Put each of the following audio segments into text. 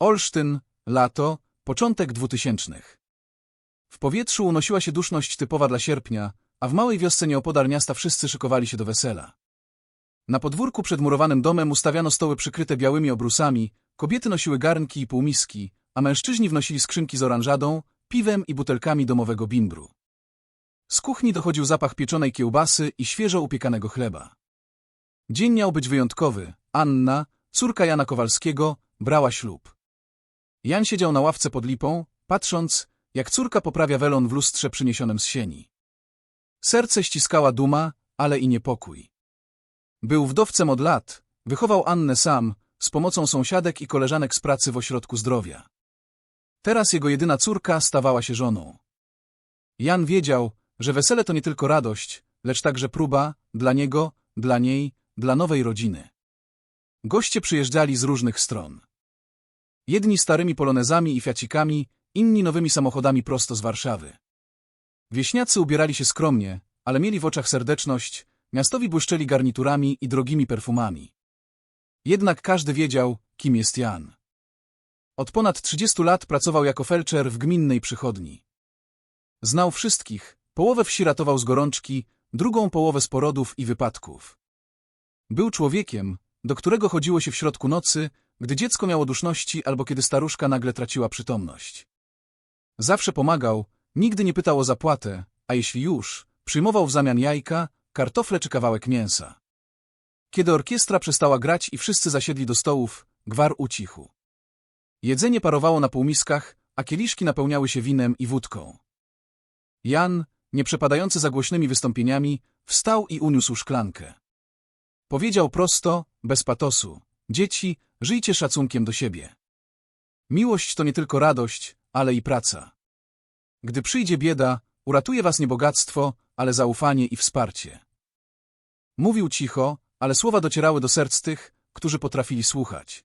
Olsztyn, lato, początek dwutysięcznych. W powietrzu unosiła się duszność typowa dla sierpnia, a w małej wiosce nieopodal miasta wszyscy szykowali się do wesela. Na podwórku przed murowanym domem ustawiano stoły przykryte białymi obrusami, kobiety nosiły garnki i półmiski, a mężczyźni wnosili skrzynki z oranżadą, piwem i butelkami domowego bimbru. Z kuchni dochodził zapach pieczonej kiełbasy i świeżo upiekanego chleba. Dzień miał być wyjątkowy. Anna, córka Jana Kowalskiego, brała ślub. Jan siedział na ławce pod lipą, patrząc, jak córka poprawia welon w lustrze przyniesionym z sieni. Serce ściskała duma, ale i niepokój. Był wdowcem od lat, wychował Annę sam, z pomocą sąsiadek i koleżanek z pracy w ośrodku zdrowia. Teraz jego jedyna córka stawała się żoną. Jan wiedział, że wesele to nie tylko radość, lecz także próba, dla niego, dla niej, dla nowej rodziny. Goście przyjeżdżali z różnych stron. Jedni starymi polonezami i fiacikami, inni nowymi samochodami prosto z Warszawy. Wieśniacy ubierali się skromnie, ale mieli w oczach serdeczność, miastowi błyszczeli garniturami i drogimi perfumami. Jednak każdy wiedział, kim jest Jan. Od ponad 30 lat pracował jako felczer w gminnej przychodni. Znał wszystkich, połowę wsi ratował z gorączki, drugą połowę z porodów i wypadków. Był człowiekiem, do którego chodziło się w środku nocy, gdy dziecko miało duszności albo kiedy staruszka nagle traciła przytomność. Zawsze pomagał, nigdy nie pytał o zapłatę, a jeśli już, przyjmował w zamian jajka, kartofle czy kawałek mięsa. Kiedy orkiestra przestała grać i wszyscy zasiedli do stołów, gwar ucichł. Jedzenie parowało na półmiskach, a kieliszki napełniały się winem i wódką. Jan, nie przepadający za głośnymi wystąpieniami, wstał i uniósł szklankę. Powiedział prosto, bez patosu, dzieci, żyjcie szacunkiem do siebie. Miłość to nie tylko radość, ale i praca. Gdy przyjdzie bieda, uratuje was nie bogactwo, ale zaufanie i wsparcie. Mówił cicho, ale słowa docierały do serc tych, którzy potrafili słuchać.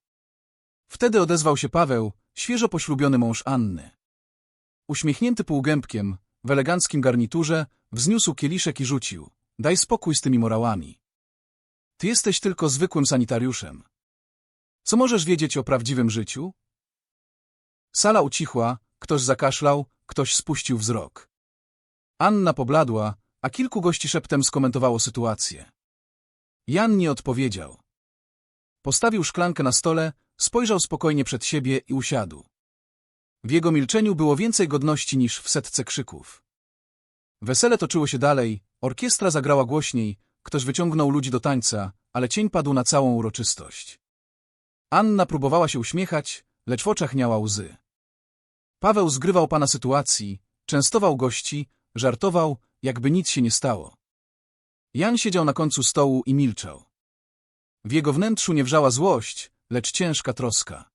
Wtedy odezwał się Paweł, świeżo poślubiony mąż Anny. Uśmiechnięty półgębkiem, w eleganckim garniturze, wzniósł kieliszek i rzucił. Daj spokój z tymi morałami. Ty jesteś tylko zwykłym sanitariuszem. Co możesz wiedzieć o prawdziwym życiu? Sala ucichła, ktoś zakaszlał, ktoś spuścił wzrok. Anna pobladła, a kilku gości szeptem skomentowało sytuację. Jan nie odpowiedział. Postawił szklankę na stole, spojrzał spokojnie przed siebie i usiadł. W jego milczeniu było więcej godności niż w setce krzyków. Wesele toczyło się dalej, orkiestra zagrała głośniej, ktoś wyciągnął ludzi do tańca, ale cień padł na całą uroczystość. Anna próbowała się uśmiechać, lecz w oczach miała łzy. Paweł zgrywał pana sytuacji, częstował gości, żartował, jakby nic się nie stało. Jan siedział na końcu stołu i milczał. W jego wnętrzu nie wrzała złość, lecz ciężka troska.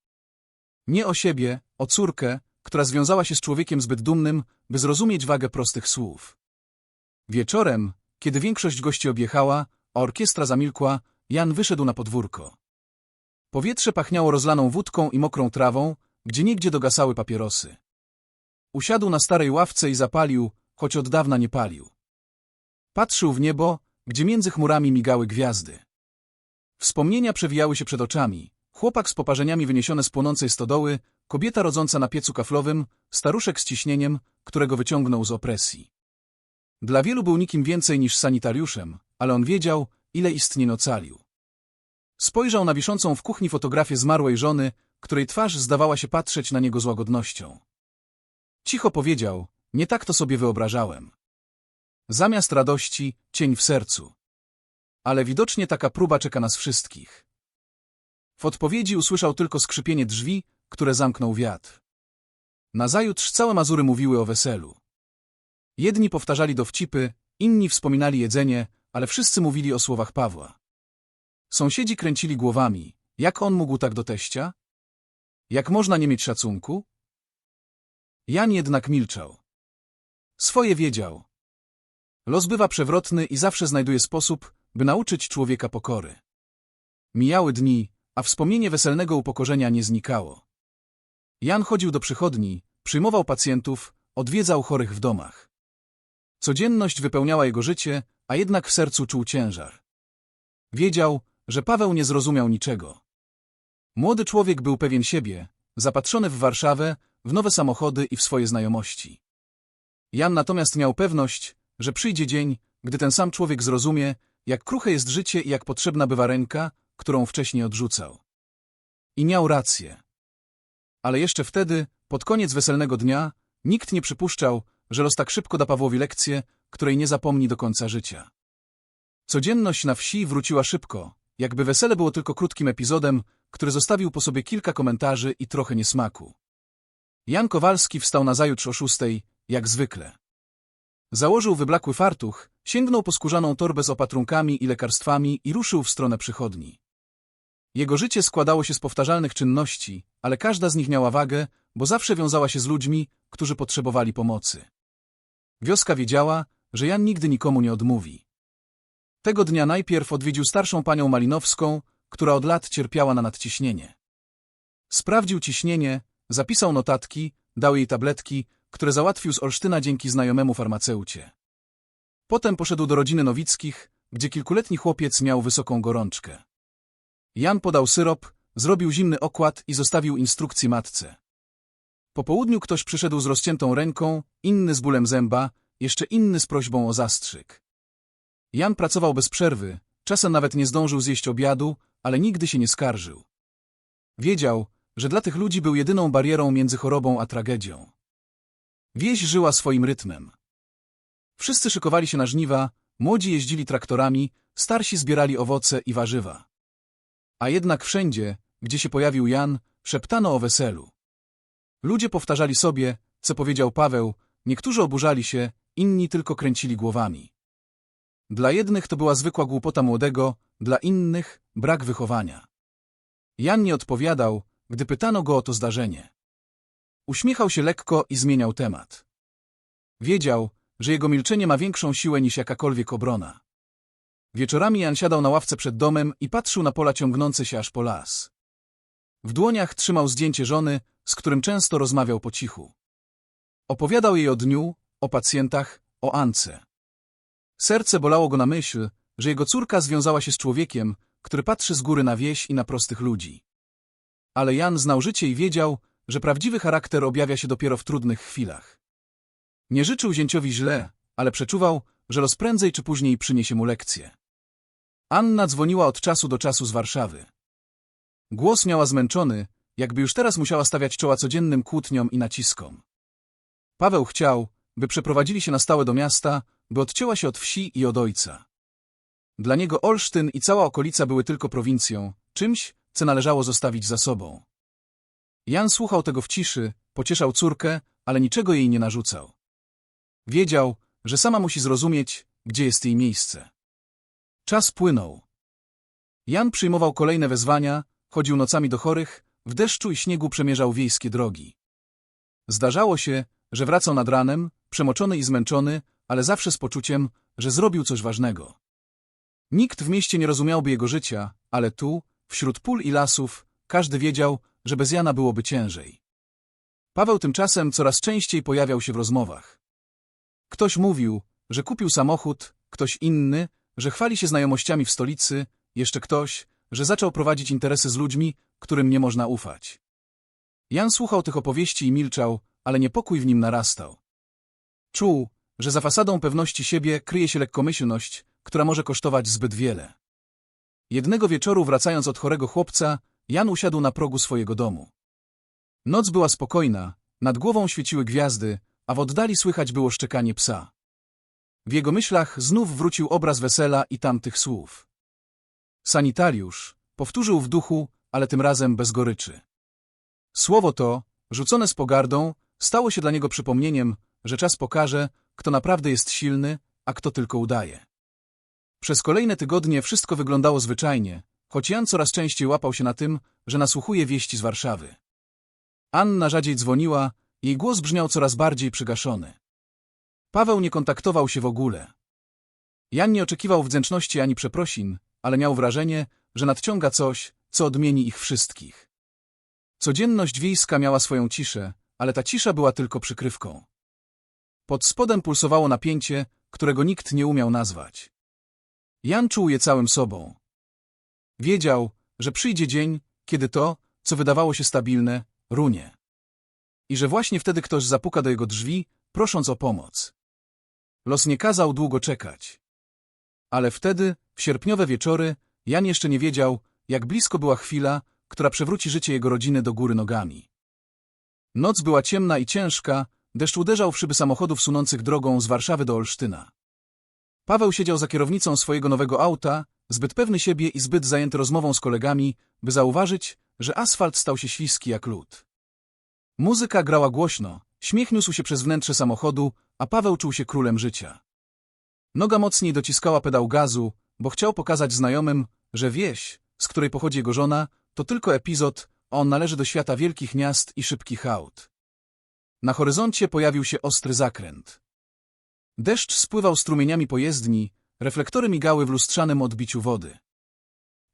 Nie o siebie, o córkę, która związała się z człowiekiem zbyt dumnym, by zrozumieć wagę prostych słów. Wieczorem, kiedy większość gości objechała, a orkiestra zamilkła, Jan wyszedł na podwórko. Powietrze pachniało rozlaną wódką i mokrą trawą, gdzie nigdzie dogasały papierosy. Usiadł na starej ławce i zapalił, choć od dawna nie palił. Patrzył w niebo, gdzie między chmurami migały gwiazdy. Wspomnienia przewijały się przed oczami. Chłopak z poparzeniami wyniesione z płonącej stodoły, kobieta rodząca na piecu kaflowym, staruszek z ciśnieniem, którego wyciągnął z opresji. Dla wielu był nikim więcej niż sanitariuszem, ale on wiedział, ile istnień ocalił. Spojrzał na wiszącą w kuchni fotografię zmarłej żony, której twarz zdawała się patrzeć na niego z łagodnością. Cicho powiedział, nie tak to sobie wyobrażałem. Zamiast radości, cień w sercu. Ale widocznie taka próba czeka nas wszystkich. W odpowiedzi usłyszał tylko skrzypienie drzwi, które zamknął wiatr. Nazajutrz całe Mazury mówiły o weselu. Jedni powtarzali dowcipy, inni wspominali jedzenie, ale wszyscy mówili o słowach Pawła. Sąsiedzi kręcili głowami. Jak on mógł tak do teścia? Jak można nie mieć szacunku? Jan jednak milczał. Swoje wiedział. Los bywa przewrotny i zawsze znajduje sposób, by nauczyć człowieka pokory. Mijały dni, a wspomnienie weselnego upokorzenia nie znikało. Jan chodził do przychodni, przyjmował pacjentów, odwiedzał chorych w domach. Codzienność wypełniała jego życie, a jednak w sercu czuł ciężar. Wiedział, że Paweł nie zrozumiał niczego. Młody człowiek był pewien siebie, zapatrzony w Warszawę, w nowe samochody i w swoje znajomości. Jan natomiast miał pewność, że przyjdzie dzień, gdy ten sam człowiek zrozumie, jak kruche jest życie i jak potrzebna bywa ręka, którą wcześniej odrzucał. I miał rację. Ale jeszcze wtedy, pod koniec weselnego dnia, nikt nie przypuszczał, że los tak szybko da Pawłowi lekcję, której nie zapomni do końca życia. Codzienność na wsi wróciła szybko, jakby wesele było tylko krótkim epizodem, który zostawił po sobie kilka komentarzy i trochę niesmaku. Jan Kowalski wstał nazajutrz o szóstej, jak zwykle. Założył wyblakły fartuch, sięgnął po skórzaną torbę z opatrunkami i lekarstwami i ruszył w stronę przychodni. Jego życie składało się z powtarzalnych czynności, ale każda z nich miała wagę, bo zawsze wiązała się z ludźmi, którzy potrzebowali pomocy. Wioska wiedziała, że Jan nigdy nikomu nie odmówi. Tego dnia najpierw odwiedził starszą panią Malinowską, która od lat cierpiała na nadciśnienie. Sprawdził ciśnienie, zapisał notatki, dał jej tabletki, które załatwił z Olsztyna dzięki znajomemu farmaceucie. Potem poszedł do rodziny Nowickich, gdzie kilkuletni chłopiec miał wysoką gorączkę. Jan podał syrop, zrobił zimny okład i zostawił instrukcję matce. Po południu ktoś przyszedł z rozciętą ręką, inny z bólem zęba, jeszcze inny z prośbą o zastrzyk. Jan pracował bez przerwy, czasem nawet nie zdążył zjeść obiadu, ale nigdy się nie skarżył. Wiedział, że dla tych ludzi był jedyną barierą między chorobą a tragedią. Wieś żyła swoim rytmem. Wszyscy szykowali się na żniwa, młodzi jeździli traktorami, starsi zbierali owoce i warzywa. A jednak wszędzie, gdzie się pojawił Jan, szeptano o weselu. Ludzie powtarzali sobie, co powiedział Paweł, niektórzy oburzali się, inni tylko kręcili głowami. Dla jednych to była zwykła głupota młodego, dla innych brak wychowania. Jan nie odpowiadał, gdy pytano go o to zdarzenie. Uśmiechał się lekko i zmieniał temat. Wiedział, że jego milczenie ma większą siłę niż jakakolwiek obrona. Wieczorami Jan siadał na ławce przed domem i patrzył na pola ciągnące się aż po las. W dłoniach trzymał zdjęcie żony, z którym często rozmawiał po cichu. Opowiadał jej o dniu, o pacjentach, o Ance. Serce bolało go na myśl, że jego córka związała się z człowiekiem, który patrzy z góry na wieś i na prostych ludzi. Ale Jan znał życie i wiedział, że prawdziwy charakter objawia się dopiero w trudnych chwilach. Nie życzył zięciowi źle, ale przeczuwał, że los prędzej czy później przyniesie mu lekcję. Anna dzwoniła od czasu do czasu z Warszawy. Głos miała zmęczony, jakby już teraz musiała stawiać czoła codziennym kłótniom i naciskom. Paweł chciał, by przeprowadzili się na stałe do miasta, by odcięła się od wsi i od ojca. Dla niego Olsztyn i cała okolica były tylko prowincją, czymś, co należało zostawić za sobą. Jan słuchał tego w ciszy, pocieszał córkę, ale niczego jej nie narzucał. Wiedział, że sama musi zrozumieć, gdzie jest jej miejsce. Czas płynął. Jan przyjmował kolejne wezwania, chodził nocami do chorych, w deszczu i śniegu przemierzał wiejskie drogi. Zdarzało się, że wracał nad ranem, przemoczony i zmęczony, ale zawsze z poczuciem, że zrobił coś ważnego. Nikt w mieście nie rozumiałby jego życia, ale tu, wśród pól i lasów, każdy wiedział, że bez Jana byłoby ciężej. Paweł tymczasem coraz częściej pojawiał się w rozmowach. Ktoś mówił, że kupił samochód, ktoś inny, że chwali się znajomościami w stolicy, jeszcze ktoś, że zaczął prowadzić interesy z ludźmi, którym nie można ufać. Jan słuchał tych opowieści i milczał, ale niepokój w nim narastał. Czuł, że za fasadą pewności siebie kryje się lekkomyślność, która może kosztować zbyt wiele. Jednego wieczoru wracając od chorego chłopca, Jan usiadł na progu swojego domu. Noc była spokojna, nad głową świeciły gwiazdy, a w oddali słychać było szczekanie psa. W jego myślach znów wrócił obraz wesela i tamtych słów. Sanitariusz, powtórzył w duchu, ale tym razem bez goryczy. Słowo to, rzucone z pogardą, stało się dla niego przypomnieniem, że czas pokaże, kto naprawdę jest silny, a kto tylko udaje. Przez kolejne tygodnie wszystko wyglądało zwyczajnie, choć Jan coraz częściej łapał się na tym, że nasłuchuje wieści z Warszawy. Anna rzadziej dzwoniła, jej głos brzmiał coraz bardziej przygaszony. Paweł nie kontaktował się w ogóle. Jan nie oczekiwał wdzięczności ani przeprosin, ale miał wrażenie, że nadciąga coś, co odmieni ich wszystkich. Codzienność wiejska miała swoją ciszę, ale ta cisza była tylko przykrywką. Pod spodem pulsowało napięcie, którego nikt nie umiał nazwać. Jan czuł je całym sobą. Wiedział, że przyjdzie dzień, kiedy to, co wydawało się stabilne, runie. I że właśnie wtedy ktoś zapuka do jego drzwi, prosząc o pomoc. Los nie kazał długo czekać. Ale wtedy, w sierpniowe wieczory, Jan jeszcze nie wiedział, jak blisko była chwila, która przewróci życie jego rodziny do góry nogami. Noc była ciemna i ciężka, deszcz uderzał w szyby samochodów sunących drogą z Warszawy do Olsztyna. Paweł siedział za kierownicą swojego nowego auta, zbyt pewny siebie i zbyt zajęty rozmową z kolegami, by zauważyć, że asfalt stał się śliski jak lód. Muzyka grała głośno, śmiech niósł się przez wnętrze samochodu, a Paweł czuł się królem życia. Noga mocniej dociskała pedał gazu, bo chciał pokazać znajomym, że wieś, z której pochodzi jego żona, to tylko epizod, a on należy do świata wielkich miast i szybkich aut. Na horyzoncie pojawił się ostry zakręt. Deszcz spływał strumieniami po jezdni, reflektory migały w lustrzanym odbiciu wody.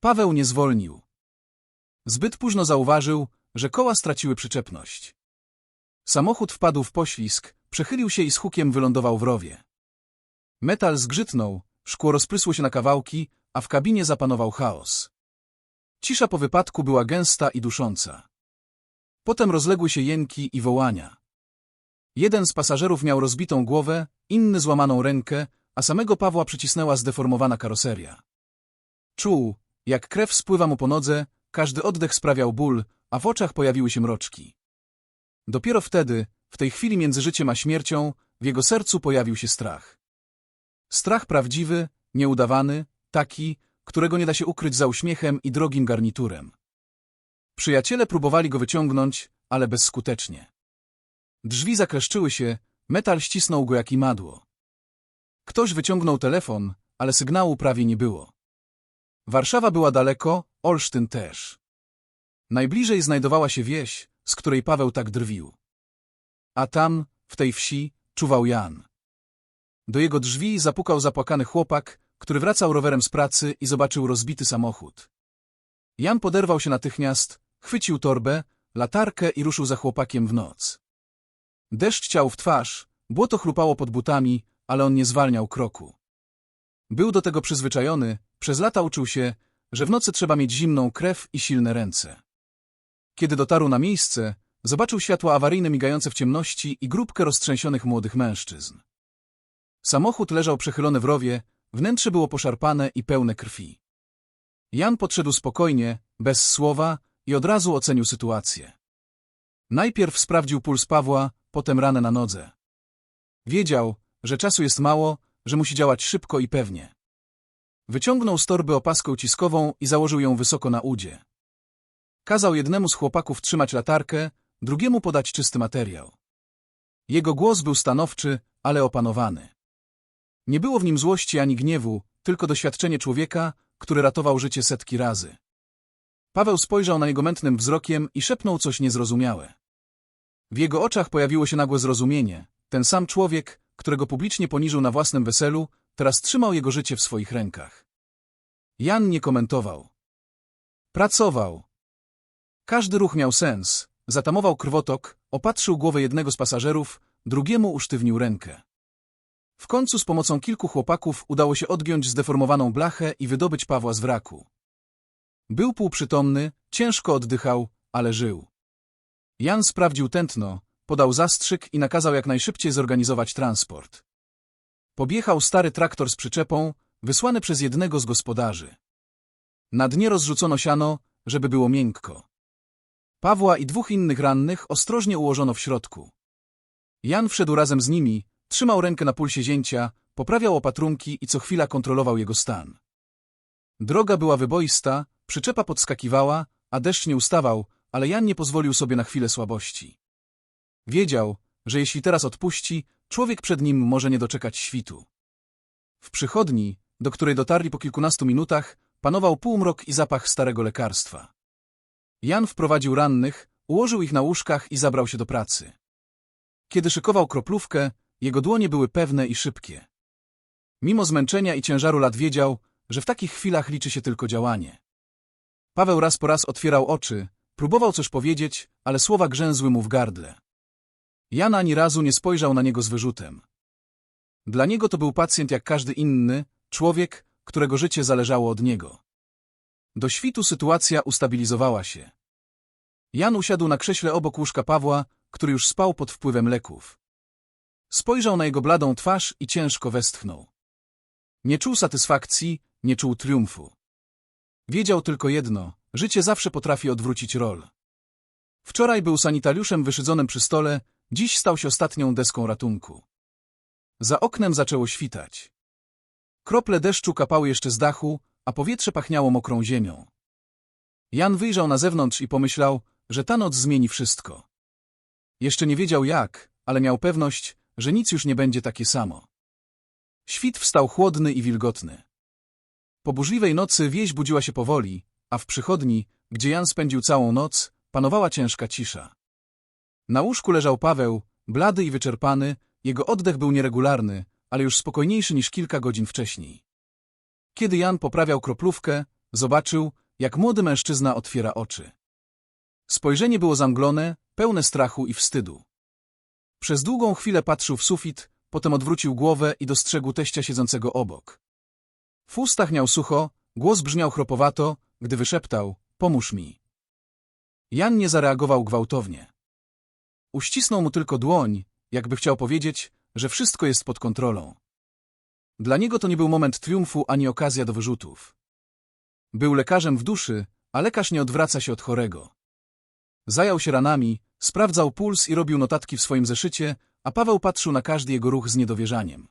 Paweł nie zwolnił. Zbyt późno zauważył, że koła straciły przyczepność. Samochód wpadł w poślizg, przechylił się i z hukiem wylądował w rowie. Metal zgrzytnął, szkło rozprysło się na kawałki, a w kabinie zapanował chaos. Cisza po wypadku była gęsta i dusząca. Potem rozległy się jęki i wołania. Jeden z pasażerów miał rozbitą głowę, inny złamaną rękę, a samego Pawła przycisnęła zdeformowana karoseria. Czuł, jak krew spływa mu po nodze, każdy oddech sprawiał ból, a w oczach pojawiły się mroczki. Dopiero wtedy, w tej chwili między życiem a śmiercią, w jego sercu pojawił się strach. Strach prawdziwy, nieudawany, taki, którego nie da się ukryć za uśmiechem i drogim garniturem. Przyjaciele próbowali go wyciągnąć, ale bezskutecznie. Drzwi zakleszczyły się, metal ścisnął go jak imadło. Ktoś wyciągnął telefon, ale sygnału prawie nie było. Warszawa była daleko, Olsztyn też. Najbliżej znajdowała się wieś, z której Paweł tak drwił. A tam, w tej wsi, czuwał Jan. Do jego drzwi zapukał zapłakany chłopak, który wracał rowerem z pracy i zobaczył rozbity samochód. Jan poderwał się natychmiast, chwycił torbę, latarkę i ruszył za chłopakiem w noc. Deszcz ciał w twarz, błoto chrupało pod butami, ale on nie zwalniał kroku. Był do tego przyzwyczajony, przez lata uczył się, że w nocy trzeba mieć zimną krew i silne ręce. Kiedy dotarł na miejsce, zobaczył światła awaryjne migające w ciemności i grupkę roztrzęsionych młodych mężczyzn. Samochód leżał przechylony w rowie, wnętrze było poszarpane i pełne krwi. Jan podszedł spokojnie, bez słowa i od razu ocenił sytuację. Najpierw sprawdził puls Pawła, potem ranę na nodze. Wiedział, że czasu jest mało, że musi działać szybko i pewnie. Wyciągnął z torby opaskę uciskową i założył ją wysoko na udzie. Kazał jednemu z chłopaków trzymać latarkę, drugiemu podać czysty materiał. Jego głos był stanowczy, ale opanowany. Nie było w nim złości ani gniewu, tylko doświadczenie człowieka, który ratował życie setki razy. Paweł spojrzał na niego mętnym wzrokiem i szepnął coś niezrozumiałe. W jego oczach pojawiło się nagłe zrozumienie. Ten sam człowiek, którego publicznie poniżył na własnym weselu, teraz trzymał jego życie w swoich rękach. Jan nie komentował. Pracował. Każdy ruch miał sens. Zatamował krwotok, opatrzył głowę jednego z pasażerów, drugiemu usztywnił rękę. W końcu z pomocą kilku chłopaków udało się odgiąć zdeformowaną blachę i wydobyć Pawła z wraku. Był półprzytomny, ciężko oddychał, ale żył. Jan sprawdził tętno, podał zastrzyk i nakazał jak najszybciej zorganizować transport. Podjechał stary traktor z przyczepą, wysłany przez jednego z gospodarzy. Na dnie rozrzucono siano, żeby było miękko. Pawła i dwóch innych rannych ostrożnie ułożono w środku. Jan wszedł razem z nimi, trzymał rękę na pulsie zięcia, poprawiał opatrunki i co chwila kontrolował jego stan. Droga była wyboista, przyczepa podskakiwała, a deszcz nie ustawał, ale Jan nie pozwolił sobie na chwilę słabości. Wiedział, że jeśli teraz odpuści, człowiek przed nim może nie doczekać świtu. W przychodni, do której dotarli po kilkunastu minutach, panował półmrok i zapach starego lekarstwa. Jan wprowadził rannych, ułożył ich na łóżkach i zabrał się do pracy. Kiedy szykował kroplówkę, jego dłonie były pewne i szybkie. Mimo zmęczenia i ciężaru lat wiedział, że w takich chwilach liczy się tylko działanie. Paweł raz po raz otwierał oczy, próbował coś powiedzieć, ale słowa grzęzły mu w gardle. Jan ani razu nie spojrzał na niego z wyrzutem. Dla niego to był pacjent jak każdy inny, człowiek, którego życie zależało od niego. Do świtu sytuacja ustabilizowała się. Jan usiadł na krześle obok łóżka Pawła, który już spał pod wpływem leków. Spojrzał na jego bladą twarz i ciężko westchnął. Nie czuł satysfakcji, nie czuł triumfu. Wiedział tylko jedno, życie zawsze potrafi odwrócić rol. Wczoraj był sanitariuszem wyszydzonym przy stole, dziś stał się ostatnią deską ratunku. Za oknem zaczęło świtać. Krople deszczu kapały jeszcze z dachu, a powietrze pachniało mokrą ziemią. Jan wyjrzał na zewnątrz i pomyślał, że ta noc zmieni wszystko. Jeszcze nie wiedział jak, ale miał pewność, że nic już nie będzie takie samo. Świt wstał chłodny i wilgotny. Po burzliwej nocy wieś budziła się powoli, a w przychodni, gdzie Jan spędził całą noc, panowała ciężka cisza. Na łóżku leżał Paweł, blady i wyczerpany, jego oddech był nieregularny, ale już spokojniejszy niż kilka godzin wcześniej. Kiedy Jan poprawiał kroplówkę, zobaczył, jak młody mężczyzna otwiera oczy. Spojrzenie było zamglone, pełne strachu i wstydu. Przez długą chwilę patrzył w sufit, potem odwrócił głowę i dostrzegł teścia siedzącego obok. W ustach miał sucho, głos brzmiał chropowato, gdy wyszeptał — pomóż mi. Jan nie zareagował gwałtownie. Uścisnął mu tylko dłoń, jakby chciał powiedzieć, że wszystko jest pod kontrolą. Dla niego to nie był moment triumfu ani okazja do wyrzutów. Był lekarzem w duszy, a lekarz nie odwraca się od chorego. Zajął się ranami, sprawdzał puls i robił notatki w swoim zeszycie, a Paweł patrzył na każdy jego ruch z niedowierzaniem.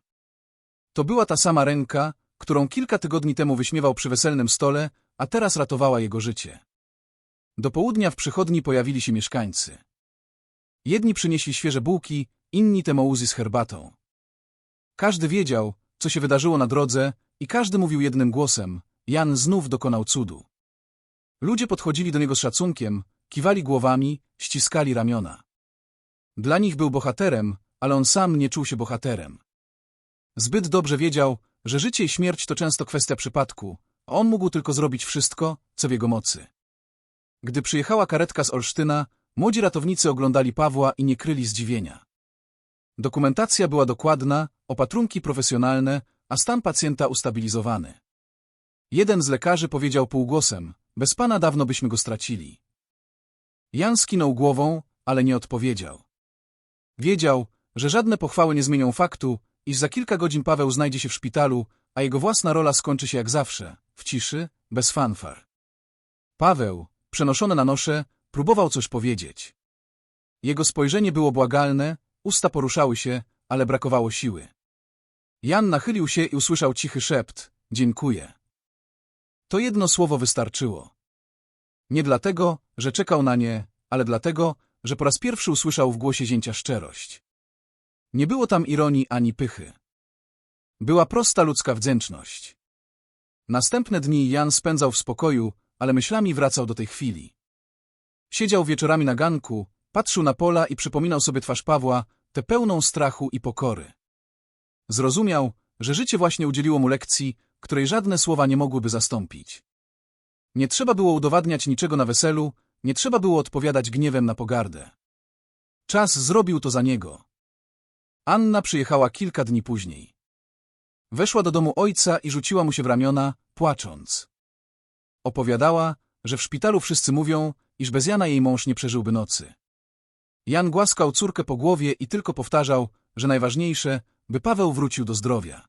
To była ta sama ręka, którą kilka tygodni temu wyśmiewał przy weselnym stole, a teraz ratowała jego życie. Do południa w przychodni pojawili się mieszkańcy. Jedni przynieśli świeże bułki, inni temouzy z herbatą. Każdy wiedział, co się wydarzyło na drodze i każdy mówił jednym głosem, Jan znów dokonał cudu. Ludzie podchodzili do niego z szacunkiem, kiwali głowami, ściskali ramiona. Dla nich był bohaterem, ale on sam nie czuł się bohaterem. Zbyt dobrze wiedział, że życie i śmierć to często kwestia przypadku, on mógł tylko zrobić wszystko, co w jego mocy. Gdy przyjechała karetka z Olsztyna, młodzi ratownicy oglądali Pawła i nie kryli zdziwienia. Dokumentacja była dokładna, opatrunki profesjonalne, a stan pacjenta ustabilizowany. Jeden z lekarzy powiedział półgłosem, bez pana dawno byśmy go stracili. Jan skinął głową, ale nie odpowiedział. Wiedział, że żadne pochwały nie zmienią faktu, iż za kilka godzin Paweł znajdzie się w szpitalu, a jego własna rola skończy się jak zawsze, w ciszy, bez fanfar. Paweł, przenoszony na nosze, próbował coś powiedzieć. Jego spojrzenie było błagalne, usta poruszały się, ale brakowało siły. Jan nachylił się i usłyszał cichy szept — dziękuję. To jedno słowo wystarczyło. Nie dlatego, że czekał na nie, ale dlatego, że po raz pierwszy usłyszał w głosie zięcia szczerość. Nie było tam ironii ani pychy. Była prosta ludzka wdzięczność. Następne dni Jan spędzał w spokoju, ale myślami wracał do tej chwili. Siedział wieczorami na ganku, patrzył na pola i przypominał sobie twarz Pawła, tę pełną strachu i pokory. Zrozumiał, że życie właśnie udzieliło mu lekcji, której żadne słowa nie mogłyby zastąpić. Nie trzeba było udowadniać niczego na weselu, nie trzeba było odpowiadać gniewem na pogardę. Czas zrobił to za niego. Anna przyjechała kilka dni później. Weszła do domu ojca i rzuciła mu się w ramiona, płacząc. Opowiadała, że w szpitalu wszyscy mówią, iż bez Jana jej mąż nie przeżyłby nocy. Jan głaskał córkę po głowie i tylko powtarzał, że najważniejsze, by Paweł wrócił do zdrowia.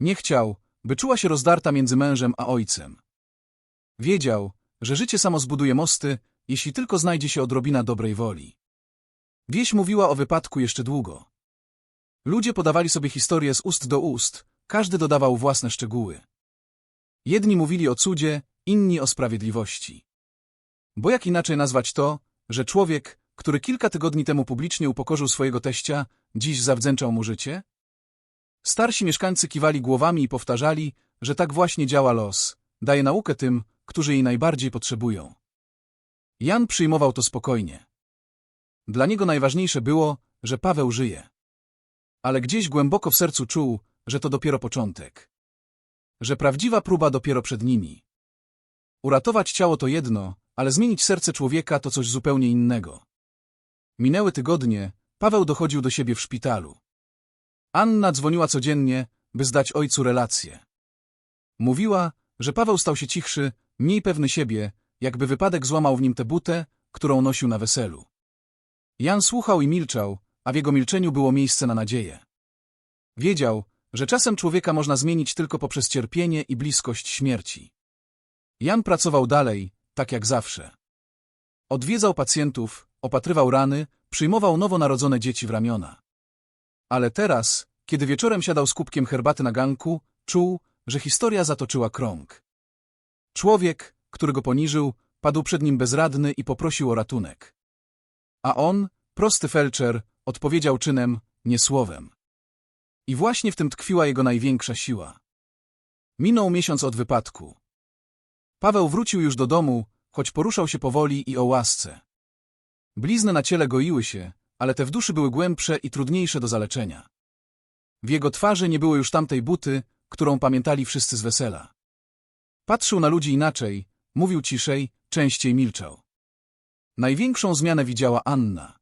Nie chciał, by czuła się rozdarta między mężem a ojcem. Wiedział, że życie samo zbuduje mosty, jeśli tylko znajdzie się odrobina dobrej woli. Wieś mówiła o wypadku jeszcze długo. Ludzie podawali sobie historię z ust do ust, każdy dodawał własne szczegóły. Jedni mówili o cudzie, inni o sprawiedliwości. Bo jak inaczej nazwać to, że człowiek, który kilka tygodni temu publicznie upokorzył swojego teścia, dziś zawdzięczał mu życie? Starsi mieszkańcy kiwali głowami i powtarzali, że tak właśnie działa los, daje naukę tym, którzy jej najbardziej potrzebują. Jan przyjmował to spokojnie. Dla niego najważniejsze było, że Paweł żyje. Ale gdzieś głęboko w sercu czuł, że to dopiero początek. Że prawdziwa próba dopiero przed nimi. Uratować ciało to jedno, ale zmienić serce człowieka to coś zupełnie innego. Minęły tygodnie, Paweł dochodził do siebie w szpitalu. Anna dzwoniła codziennie, by zdać ojcu relację. Mówiła, że Paweł stał się cichszy, mniej pewny siebie, jakby wypadek złamał w nim tę butę, którą nosił na weselu. Jan słuchał i milczał, a w jego milczeniu było miejsce na nadzieję. Wiedział, że czasem człowieka można zmienić tylko poprzez cierpienie i bliskość śmierci. Jan pracował dalej, tak jak zawsze. Odwiedzał pacjentów, opatrywał rany, przyjmował nowonarodzone dzieci w ramiona. Ale teraz, kiedy wieczorem siadał z kubkiem herbaty na ganku, czuł, że historia zatoczyła krąg. Człowiek, który go poniżył, padł przed nim bezradny i poprosił o ratunek. A on, prosty felczer, odpowiedział czynem, nie słowem. I właśnie w tym tkwiła jego największa siła. Minął miesiąc od wypadku. Paweł wrócił już do domu, choć poruszał się powoli i o łasce. Blizny na ciele goiły się, ale te w duszy były głębsze i trudniejsze do zaleczenia. W jego twarzy nie było już tamtej buty, którą pamiętali wszyscy z wesela. Patrzył na ludzi inaczej, mówił ciszej, częściej milczał. Największą zmianę widziała Anna.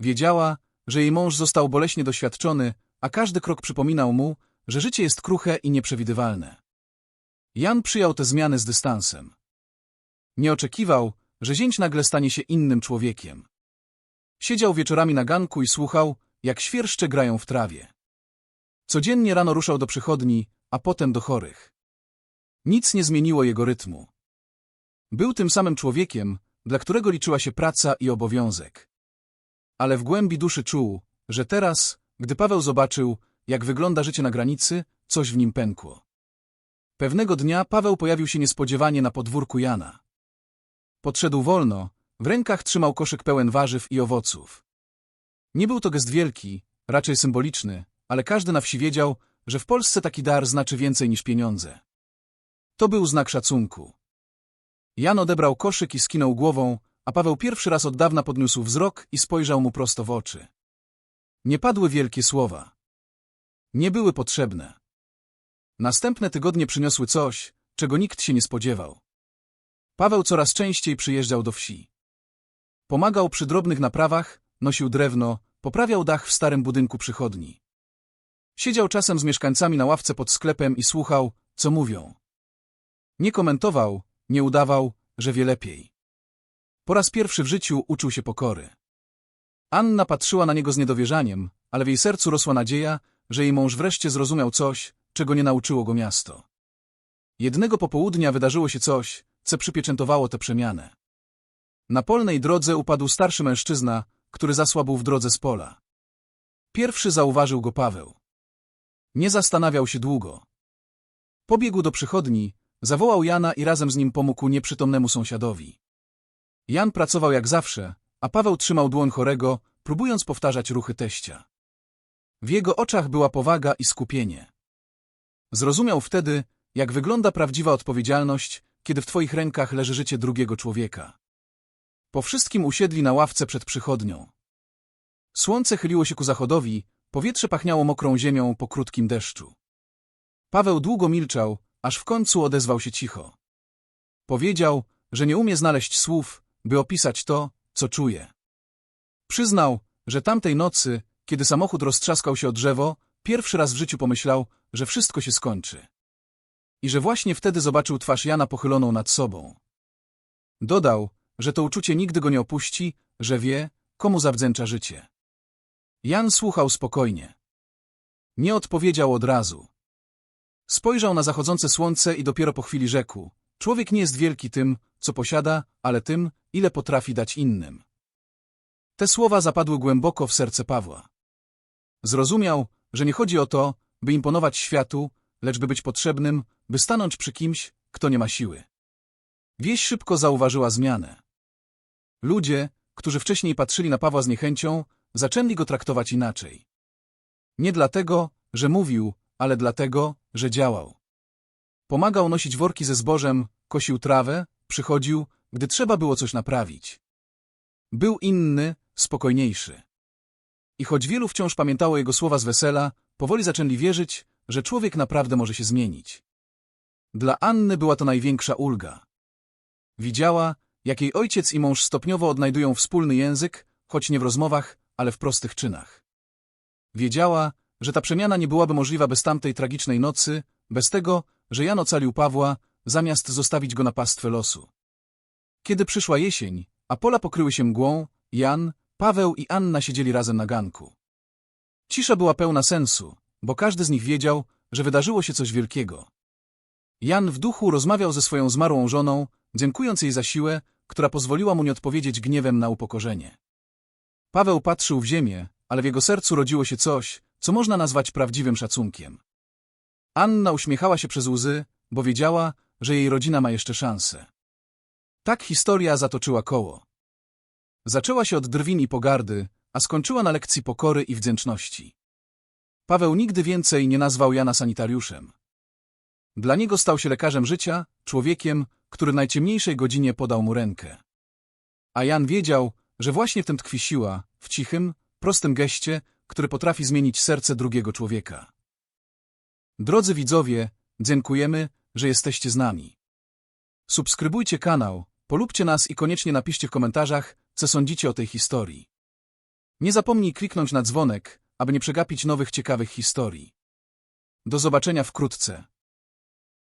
Wiedziała, że jej mąż został boleśnie doświadczony, a każdy krok przypominał mu, że życie jest kruche i nieprzewidywalne. Jan przyjął te zmiany z dystansem. Nie oczekiwał, że zięć nagle stanie się innym człowiekiem. Siedział wieczorami na ganku i słuchał, jak świerszcze grają w trawie. Codziennie rano ruszał do przychodni, a potem do chorych. Nic nie zmieniło jego rytmu. Był tym samym człowiekiem, dla którego liczyła się praca i obowiązek. Ale w głębi duszy czuł, że teraz, gdy Paweł zobaczył, jak wygląda życie na granicy, coś w nim pękło. Pewnego dnia Paweł pojawił się niespodziewanie na podwórku Jana. Podszedł wolno, w rękach trzymał koszyk pełen warzyw i owoców. Nie był to gest wielki, raczej symboliczny, ale każdy na wsi wiedział, że w Polsce taki dar znaczy więcej niż pieniądze. To był znak szacunku. Jan odebrał koszyk i skinął głową, a Paweł pierwszy raz od dawna podniósł wzrok i spojrzał mu prosto w oczy. Nie padły wielkie słowa. Nie były potrzebne. Następne tygodnie przyniosły coś, czego nikt się nie spodziewał. Paweł coraz częściej przyjeżdżał do wsi. Pomagał przy drobnych naprawach, nosił drewno, poprawiał dach w starym budynku przychodni. Siedział czasem z mieszkańcami na ławce pod sklepem i słuchał, co mówią. Nie komentował, nie udawał, że wie lepiej. Po raz pierwszy w życiu uczył się pokory. Anna patrzyła na niego z niedowierzaniem, ale w jej sercu rosła nadzieja, że jej mąż wreszcie zrozumiał coś, czego nie nauczyło go miasto. Jednego popołudnia wydarzyło się coś, co przypieczętowało tę przemianę. Na polnej drodze upadł starszy mężczyzna, który zasłabł w drodze z pola. Pierwszy zauważył go Paweł. Nie zastanawiał się długo. Pobiegł do przychodni, zawołał Jana i razem z nim pomógł nieprzytomnemu sąsiadowi. Jan pracował jak zawsze, a Paweł trzymał dłoń chorego, próbując powtarzać ruchy teścia. W jego oczach była powaga i skupienie. Zrozumiał wtedy, jak wygląda prawdziwa odpowiedzialność, kiedy w twoich rękach leży życie drugiego człowieka. Po wszystkim usiedli na ławce przed przychodnią. Słońce chyliło się ku zachodowi, powietrze pachniało mokrą ziemią po krótkim deszczu. Paweł długo milczał, aż w końcu odezwał się cicho. Powiedział, że nie umie znaleźć słów, by opisać to, co czuje. Przyznał, że tamtej nocy, kiedy samochód roztrzaskał się o drzewo, pierwszy raz w życiu pomyślał, że wszystko się skończy. I że właśnie wtedy zobaczył twarz Jana pochyloną nad sobą. Dodał, że to uczucie nigdy go nie opuści, że wie, komu zawdzięcza życie. Jan słuchał spokojnie. Nie odpowiedział od razu. Spojrzał na zachodzące słońce i dopiero po chwili rzekł. Człowiek nie jest wielki tym, co posiada, ale tym, ile potrafi dać innym. Te słowa zapadły głęboko w serce Pawła. Zrozumiał, że nie chodzi o to, by imponować światu, lecz by być potrzebnym, by stanąć przy kimś, kto nie ma siły. Wieś szybko zauważyła zmianę. Ludzie, którzy wcześniej patrzyli na Pawła z niechęcią, zaczęli go traktować inaczej. Nie dlatego, że mówił, ale dlatego, że działał. Pomagał nosić worki ze zbożem, kosił trawę, przychodził, gdy trzeba było coś naprawić. Był inny, spokojniejszy. I choć wielu wciąż pamiętało jego słowa z wesela, powoli zaczęli wierzyć, że człowiek naprawdę może się zmienić. Dla Anny była to największa ulga. Widziała, jak jej ojciec i mąż stopniowo odnajdują wspólny język, choć nie w rozmowach, ale w prostych czynach. Wiedziała, że ta przemiana nie byłaby możliwa bez tamtej tragicznej nocy, bez tego, że Jan ocalił Pawła, zamiast zostawić go na pastwę losu. Kiedy przyszła jesień, a pola pokryły się mgłą, Jan, Paweł i Anna siedzieli razem na ganku. Cisza była pełna sensu, bo każdy z nich wiedział, że wydarzyło się coś wielkiego. Jan w duchu rozmawiał ze swoją zmarłą żoną, dziękując jej za siłę, która pozwoliła mu nie odpowiedzieć gniewem na upokorzenie. Paweł patrzył w ziemię, ale w jego sercu rodziło się coś, co można nazwać prawdziwym szacunkiem. Anna uśmiechała się przez łzy, bo wiedziała, że jej rodzina ma jeszcze szansę. Tak historia zatoczyła koło. Zaczęła się od drwin i pogardy, a skończyła na lekcji pokory i wdzięczności. Paweł nigdy więcej nie nazwał Jana sanitariuszem. Dla niego stał się lekarzem życia, człowiekiem, który w najciemniejszej godzinie podał mu rękę. A Jan wiedział, że właśnie w tym tkwi siła, w cichym, prostym geście, który potrafi zmienić serce drugiego człowieka. Drodzy widzowie, dziękujemy, że jesteście z nami. Subskrybujcie kanał, polubcie nas i koniecznie napiszcie w komentarzach, co sądzicie o tej historii. Nie zapomnij kliknąć na dzwonek, aby nie przegapić nowych ciekawych historii. Do zobaczenia wkrótce.